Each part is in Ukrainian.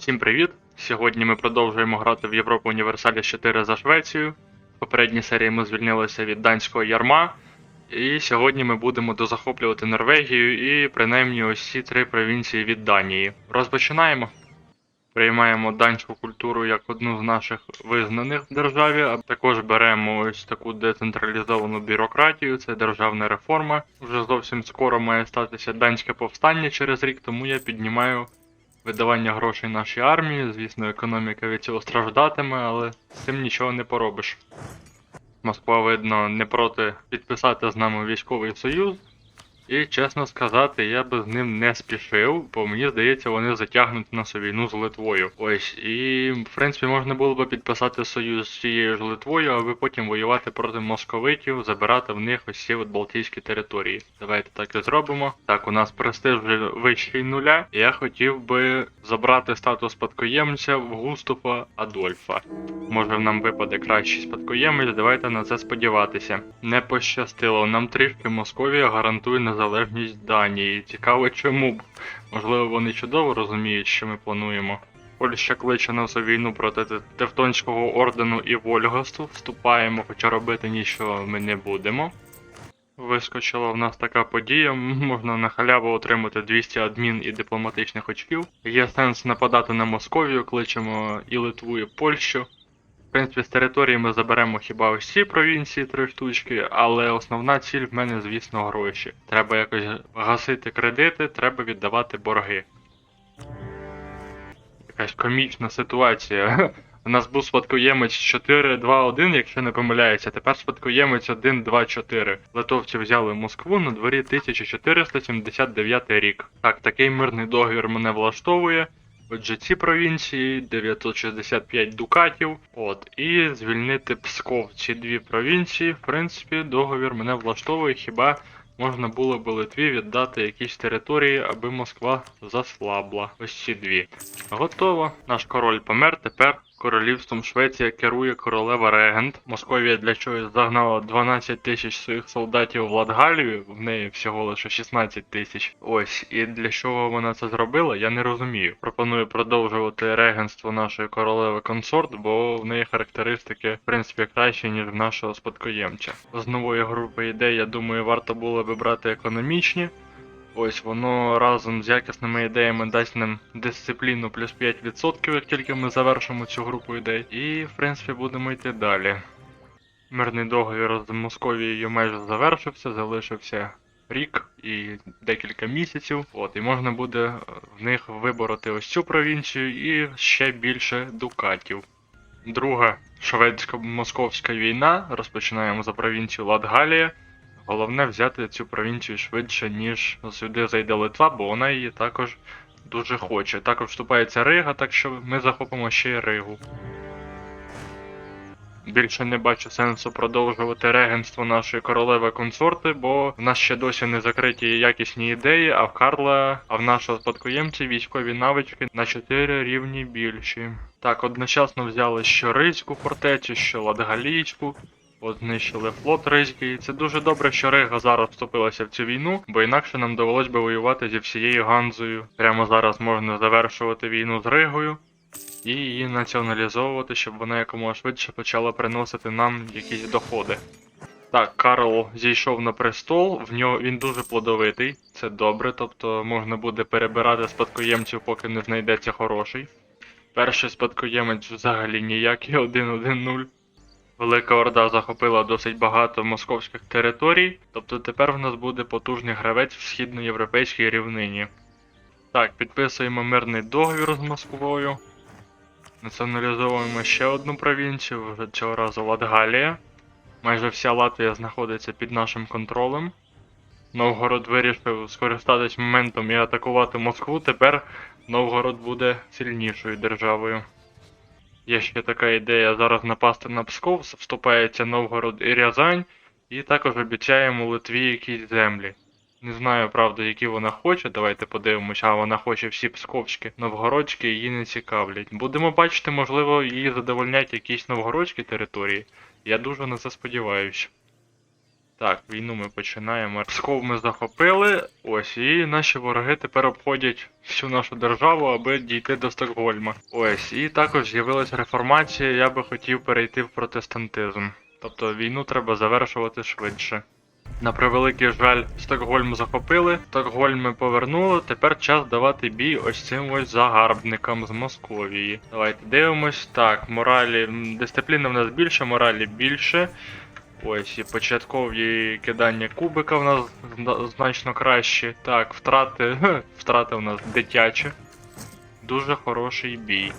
Всім привіт! Сьогодні ми продовжуємо грати в Європу Універсаліс 4 за Швецію. В попередній серії ми звільнилися від данського ярма. І сьогодні ми будемо дозахоплювати Норвегію і принаймні ось ці три провінції від Данії. Розпочинаємо. Приймаємо данську культуру як одну з наших визнаних в державі, а також беремо ось таку децентралізовану бюрократію, це державна реформа. Вже зовсім скоро має статися данське повстання через рік, тому я піднімаю видавання грошей нашій армії. Звісно, економіка від цього страждатиме, але з цим нічого не поробиш. Москва, видно, не проти підписати з нами військовий союз. І чесно сказати, я би з ним не спішив, бо мені здається, вони затягнуть нас у війну з Литвою. Ось, і в принципі можна було би підписати союз з цією ж Литвою, аби потім воювати проти московитів, забирати в них ось ці от Балтійські території. Давайте так і зробимо. Так, у нас престиж вже вищий нуля. Я хотів би забрати статус спадкоємця в Густупа Адольфа. Може нам випаде кращий спадкоємець, давайте на це сподіватися. Не пощастило, нам трішки Московія гарантує незалежність Данії. Цікаво чому б. Можливо, вони чудово розуміють, що ми плануємо. Польща кличе нас у війну проти Тевтонського ордену і Вольгасту. Вступаємо, хоча робити нічого ми не будемо. Вискочила в нас така подія, можна на халяву отримати 200 адмін і дипломатичних очків. Є сенс нападати на Московію, кличемо і Литву, і Польщу. В принципі, з території ми заберемо хіба ось ці провінції три штучки, але основна ціль в мене, звісно, гроші. Треба якось гасити кредити, треба віддавати борги. Якась комічна ситуація. У нас був спадкоємець 4-2-1, якщо не помиляюся, тепер спадкоємець 1-2-4. Литовці взяли Москву на дворі 1479 рік. Так, такий мирний договір мене влаштовує. Отже, ці провінції 965 дукатів. От, і звільнити Псков. Ці дві провінції, в принципі, договір мене влаштовує, хіба можна було би Литві віддати якісь території, аби Москва заслабла. Ось ці дві. Готово. Наш король помер. Тепер королівством Швеція керує королева регент. Московія для чогось загнала 12 тисяч своїх солдатів в Латгалію, в неї всього лише 16 тисяч. Ось, і для чого вона це зробила, я не розумію. Пропоную продовжувати регенство нашої королеви консорт, бо в неї характеристики, в принципі, кращі, ніж в нашого спадкоємця. З нової групи ідей, я думаю, варто було би брати економічні. Ось воно разом з якісними ідеями дасть нам дисципліну плюс 5%, як тільки ми завершимо цю групу ідей. І, в принципі, будемо йти далі. Мирний договір з Московією майже завершився, залишився рік і декілька місяців. От, і можна буде е, в них вибороти ось цю провінцію і ще більше дукатів. Друга шведсько-московська війна. Розпочинаємо за провінцію Латгалія. Головне взяти цю провінцію швидше, ніж сюди зайде Литва, бо вона її також дуже хоче. Також вступається Рига, так що ми захопимо ще й Ригу. Більше не бачу сенсу продовжувати регенство нашої королеви консорти, бо в нас ще досі не закриті якісні ідеї, а в Карла, а в нашого спадкоємця військові навички на 4 рівні більші. Так, одночасно взяли що Ризьку фортецю, що Латгалійську. От знищили флот Ризький. Це дуже добре, що Рига зараз вступилася в цю війну, бо інакше нам довелось би воювати зі всією Ганзою. Прямо зараз можна завершувати війну з Ригою і її націоналізовувати, щоб вона якомога швидше почала приносити нам якісь доходи. Так, Карл зійшов на престол, в нього він дуже плодовитий, це добре, тобто можна буде перебирати спадкоємців, поки не знайдеться хороший. Перший спадкоємець взагалі ніякий 1-1-0. Велика Орда захопила досить багато московських територій, тобто тепер в нас буде потужний гравець в східноєвропейській рівнині. Так, підписуємо мирний договір з Москвою. Націоналізовуємо ще одну провінцію, вже цього разу Латгалія. Майже вся Латвія знаходиться під нашим контролем. Новгород вирішив скористатись моментом і атакувати Москву. Тепер Новгород буде сильнішою державою. Є ще така ідея зараз напасти на Псков, вступається Новгород і Рязань, і також обіцяємо Литві якісь землі. Не знаю, правда, які вона хоче, давайте подивимося, а вона хоче всі псковські, новгородські її не цікавлять. Будемо бачити, можливо, її задовольнять якісь новгородські території. Я дуже на це сподіваюся. Так, війну ми починаємо. Псков ми захопили. Ось, і наші вороги тепер обходять всю нашу державу, аби дійти до Стокгольма. Ось, і також з'явилася реформація, я би хотів перейти в протестантизм. Тобто війну треба завершувати швидше. На превеликий жаль, Стокгольм захопили, Стокгольм ми повернули. Тепер час давати бій ось цим ось загарбникам з Московії. Давайте дивимось. Так, моралі. Дисципліни в нас більше, моралі більше. Ось і початкові кидання кубика в нас значно кращі. Так, втрати. Втрати у нас дитячі. Дуже хороший бій.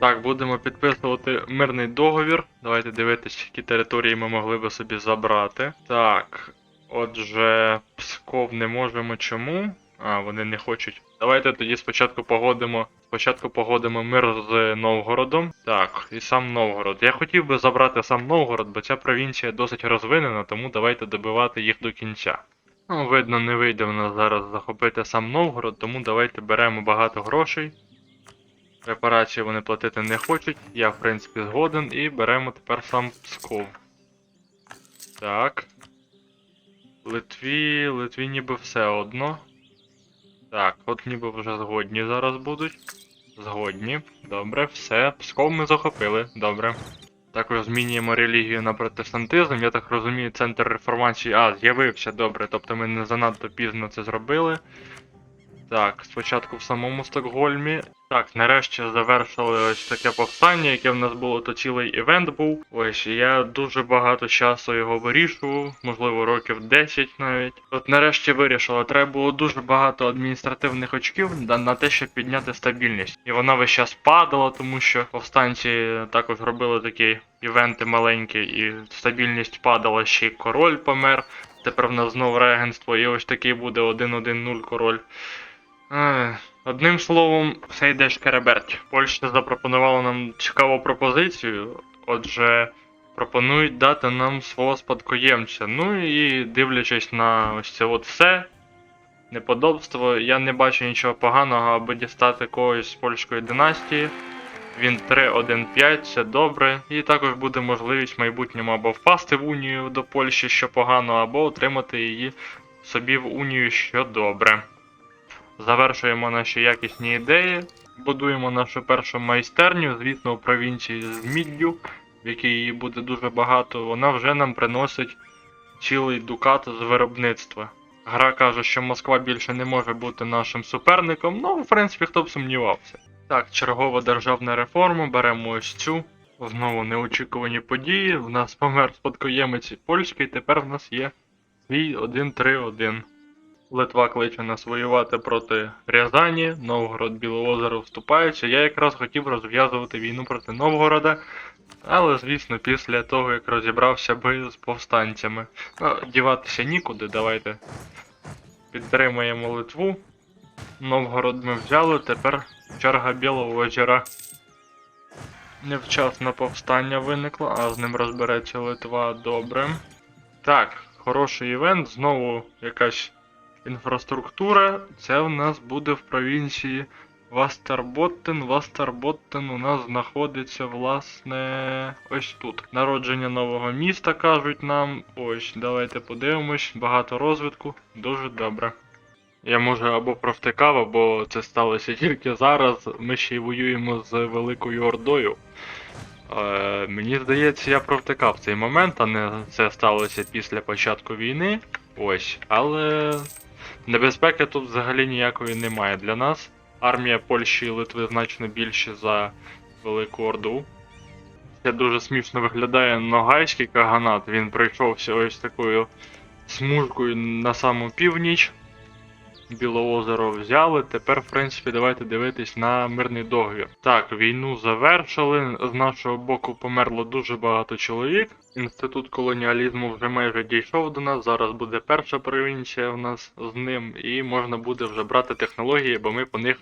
Так, будемо підписувати мирний договір. Давайте дивитись, які території ми могли би собі забрати. Так, отже, Псков не можемо чому? А, вони не хочуть. Давайте тоді спочатку погодимо. Спочатку погодимо мир з Новгородом. Так, і сам Новгород. Я хотів би забрати сам Новгород, бо ця провінція досить розвинена, тому давайте добивати їх до кінця. Ну, видно, не вийде в нас зараз захопити сам Новгород, тому давайте беремо багато грошей. Репарації вони платити не хочуть, я в принципі згоден, і беремо тепер сам Псков. Так. Литві, Литві ніби все одно. Так, от ніби вже згодні зараз будуть. Згодні. Добре, все. Псков ми захопили. Добре. Також змінюємо релігію на протестантизм. Я так розумію, центр реформації. А, з'явився, добре. Тобто ми не занадто пізно це зробили. Так, спочатку в самому Стокгольмі. Так, нарешті завершили ось таке повстання, яке в нас було, то цілий івент був. Ось, я дуже багато часу його вирішував, можливо, років 10 навіть. От нарешті вирішила, треба було дуже багато адміністративних очків на, те, щоб підняти стабільність. І вона весь час падала, тому що повстанці також робили такі івенти маленькі, і стабільність падала, ще й король помер. Тепер в нас знову регенство, і ось такий буде 1-1-0 король. Одним словом, все йде шкереберть. Польща запропонувала нам цікаву пропозицію. Отже, пропонують дати нам свого спадкоємця. Ну і дивлячись на ось це от все неподобство, я не бачу нічого поганого, аби дістати когось з польської династії. Він 3-1-5, це добре. І також буде можливість в майбутньому або впасти в унію до Польщі, що погано, або отримати її собі в унію, що добре. Завершуємо наші якісні ідеї, будуємо нашу першу майстерню, звісно, у провінції з міддю, в якій її буде дуже багато. Вона вже нам приносить цілий дукат з виробництва. Гра каже, що Москва більше не може бути нашим суперником, ну, в принципі, хто б сумнівався. Так, чергова державна реформа, беремо ось цю. Знову неочікувані події. В нас помер спадкоємець польський, тепер в нас є свій 1-3-1. Литва кличе нас воювати проти Рязані, Новгород Білоозеро вступаючи. Я якраз хотів розв'язувати війну проти Новгорода, але, звісно, після того, як розібрався би з повстанцями. Ну, діватися нікуди, давайте підтримаємо Литву. Новгород ми взяли, тепер черга Білого озера. Невчасне повстання виникло, а з ним розбереться Литва добре. Так, хороший івент, знову якась інфраструктура. Це в нас буде в провінції Вастерботтен. Вастерботтен у нас знаходиться, власне, ось тут. Народження нового міста кажуть нам. Ось, давайте подивимось. Багато розвитку. Дуже добре. Я може або провтикав, або це сталося тільки зараз. Ми ще й воюємо з Великою Ордою. Е, мені здається, я провтикав цей момент, а не це сталося після початку війни. Ось. Але небезпеки тут взагалі ніякої немає для нас. Армія Польщі і Литви значно більше за Велику Орду. Це дуже смішно виглядає Ногайський каганат. Він пройшовся ось такою смужкою на саму північ. Білоозеро взяли. Тепер, в принципі, давайте дивитись на мирний договір. Так, війну завершили. З нашого боку померло дуже багато чоловік. Інститут колоніалізму вже майже дійшов до нас. Зараз буде перша провінція в нас з ним, і можна буде вже брати технології, бо ми по них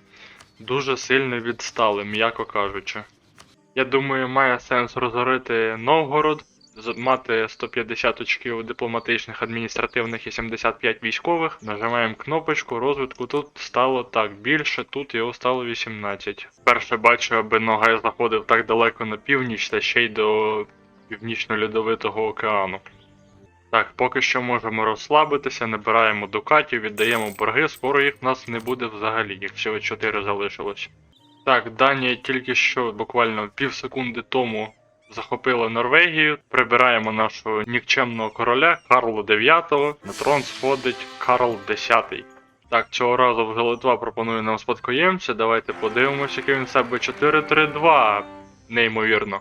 дуже сильно відстали, м'яко кажучи. Я думаю, має сенс розорити Новгород, мати 150 очків дипломатичних, адміністративних і 75 військових. Нажимаємо кнопочку розвитку. Тут стало так більше, тут його стало 18. Перше бачу, аби Ногай заходив так далеко на північ та ще й до Північно-Льодовитого океану. Так, поки що можемо розслабитися, набираємо дукатів, віддаємо борги, скоро їх в нас не буде взагалі, їх всього 4 залишилось. Так, Данія тільки що буквально пів секунди тому захопила Норвегію. Прибираємо нашого нікчемного короля Карла IX. На трон сходить Карл X. Так, цього разу вже Литва пропонує нам спадкоємця. Давайте подивимося, який він себе 4-3-2. Неймовірно.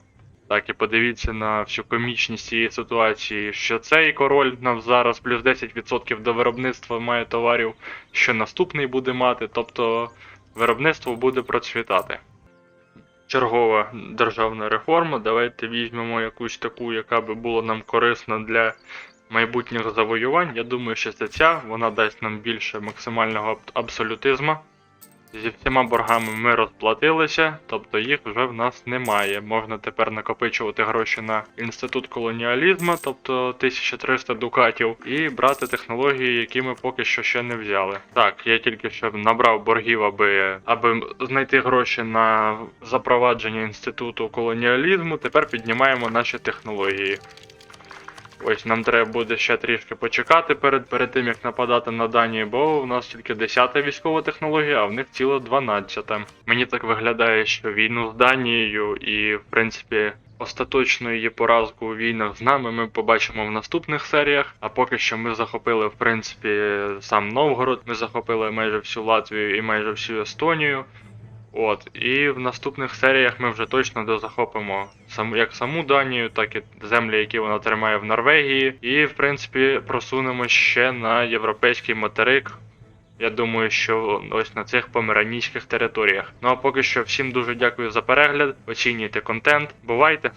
Так, і подивіться на всю комічність цієї ситуації, що цей король нам зараз плюс 10% до виробництва має товарів, що наступний буде мати, тобто виробництво буде процвітати. Чергова державна реформа. Давайте візьмемо якусь таку, яка би була нам корисна для майбутніх завоювань. Я думаю, що це ця, вона дасть нам більше максимального аб- абсолютизму. Зі всіма боргами ми розплатилися, тобто їх вже в нас немає. Можна тепер накопичувати гроші на інститут колоніалізму, тобто 1300 дукатів, і брати технології, які ми поки що ще не взяли. Так, я тільки що набрав боргів, аби, аби знайти гроші на запровадження інституту колоніалізму. Тепер піднімаємо наші технології. Ось нам треба буде ще трішки почекати перед, перед тим, як нападати на Данію, бо у нас тільки 10 військова технологія, а в них ціла 12. Мені так виглядає, що війну з Данією і, в принципі, остаточну її поразку у війнах з нами ми побачимо в наступних серіях. А поки що ми захопили, в принципі, сам Новгород, ми захопили майже всю Латвію і майже всю Естонію. От, і в наступних серіях ми вже точно дозахопимо сам, як саму Данію, так і землі, які вона тримає в Норвегії. І, в принципі, просунемо ще на європейський материк. Я думаю, що ось на цих померанійських територіях. Ну а поки що всім дуже дякую за перегляд. Оцінюйте контент. Бувайте!